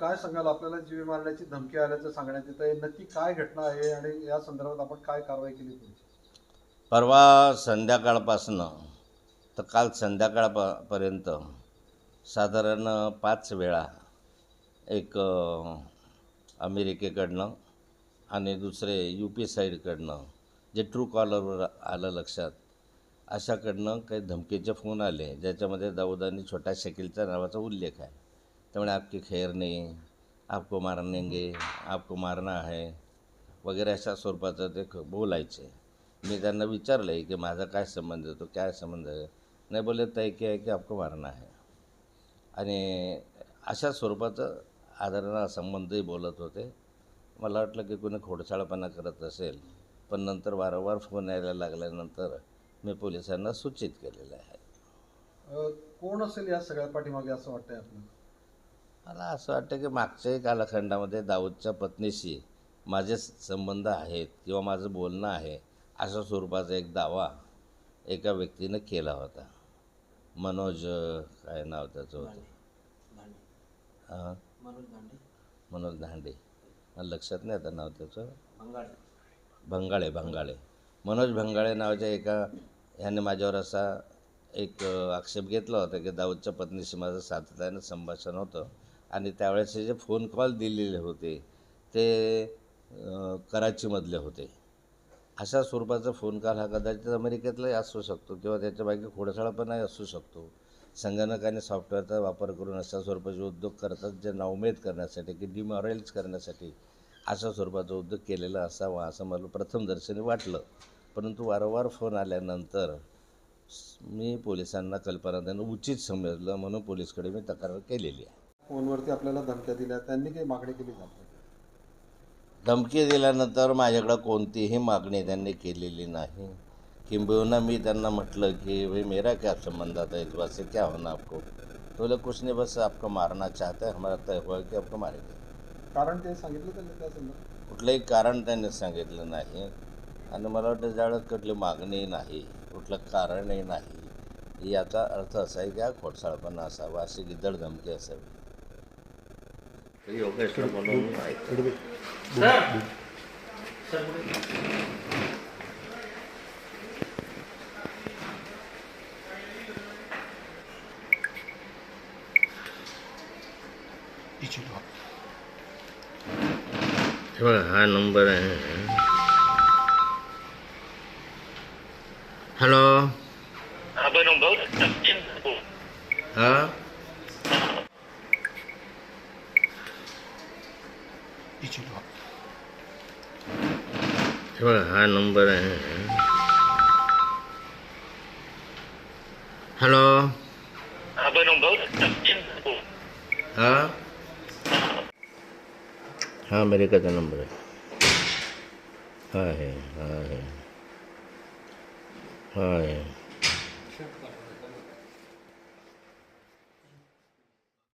काय सांगाल? आपल्याला जीवे मारण्याची धमकी आल्याचं सांगण्यात येत आहे नक्की काय घटना आहे आणि या संदर्भात आपण काय कारवाई केली तुमची? परवा संध्याकाळपासनं तर काल संध्याकाळपर्यंत साधारण पाच वेळा एक अमेरिकेकडनं आणि दुसरे यू पी साईडकडनं जे ट्रू कॉलरवर आलं लक्षात अशाकडनं काही धमकीचे फोन आले ज्याच्यामध्ये दाऊदांनी छोटा छोट्या शकीलच्या नावाचा उल्लेख आहे. त्यामुळे आपकी खैर नाही आपको मारनेंगे आपको मारना है वगैरे अशा स्वरूपाचं ते बोलायचे. मी त्यांना विचारलं आहे की माझा काय संबंध आहे तो काय संबंध आहे? नाही बोलले तय की आहे की आपको मारना आहे आणि अशा स्वरूपाचं आदरणा संबंधही बोलत होते. मला वाटलं की कोणी खोडसाळपणा करत असेल पण नंतर वारंवार फोन यायला लागल्यानंतर मी पोलिसांना सूचित केलेलं आहे. कोण असेल या सगळ्या पाठीमागे असं वाटतंय आपल्याला मला असं वाटतं की मागच्याही कालखंडामध्ये दाऊदच्या पत्नीशी माझे स- संबंध आहेत किंवा माझं बोलणं आहे अशा स्वरूपाचा एक दावा एका व्यक्तीनं केला होता. मनोज काय नाव त्याचं होतं? हां मनोज दांडे मला लक्षात नाही आता नाव त्याचं? भंगाळे भंगाळे. मनोज भंगाळे नावाच्या एका ह्याने माझ्यावर असा एक आक्षेप घेतला होता की दाऊदच्या पत्नीशी माझं सातत्यानं संभाषण होतं. आणि त्यावेळेस जे फोन कॉल दिलेले होते ते कराचीमधले होते. अशा स्वरूपाचा फोन कॉल हा कदाचित अमेरिकेतलाही असू शकतो किंवा त्याच्यामागे खोडसाळपणाही असू शकतो. संगणक आणि सॉफ्टवेअरचा वापर करून अशा स्वरूपाचे उद्योग करतात जे नाउमेद करण्यासाठी की डिमॉरलाइज करण्यासाठी अशा स्वरूपाचा उद्योग केलेला असावा असं मला प्रथमदर्शनी वाटलं. परंतु वारंवार फोन आल्यानंतर मी पोलिसांना कल्पना देणं उचित समजलं म्हणून पोलीसकडे मी तक्रार केलेली आहे. फोनवरती आपल्याला धमक्या दिल्या त्यांनी काही मागणी केली जाते धमकी दिल्यानंतर माझ्याकडं कोणतीही मागणी त्यांनी केलेली नाही. किंबहुना मी त्यांना म्हटलं की भाई मेरा क्या संबंध आता इस बात से क्या होना आपको? तो बोले कुछ नहीं बस आपको मारना चाहते हैं हमारा तय हुआ है कि आपको मारेंगे. कारण ते सांगितलं त्यांनी त्या संदर्भात? कुठलंही कारण त्यांनी सांगितलं नाही. आणि मला वाटतं ज्यावेळेस कुठली मागणी नाही कुठलं कारणही नाही याचा अर्थ असा आहे की हा खोडसाळपणा असावा अशी गिद्दड धमकी असावी. तर योगेशला बोलवून ऐकतो. हे बघा हा नंबर आहे हॅलो। हा हे। बघा हा नंबर आहे हॅलो। हा। हा अमेरिकाचा नंबर आहे हा आहे हा आहे हा आहे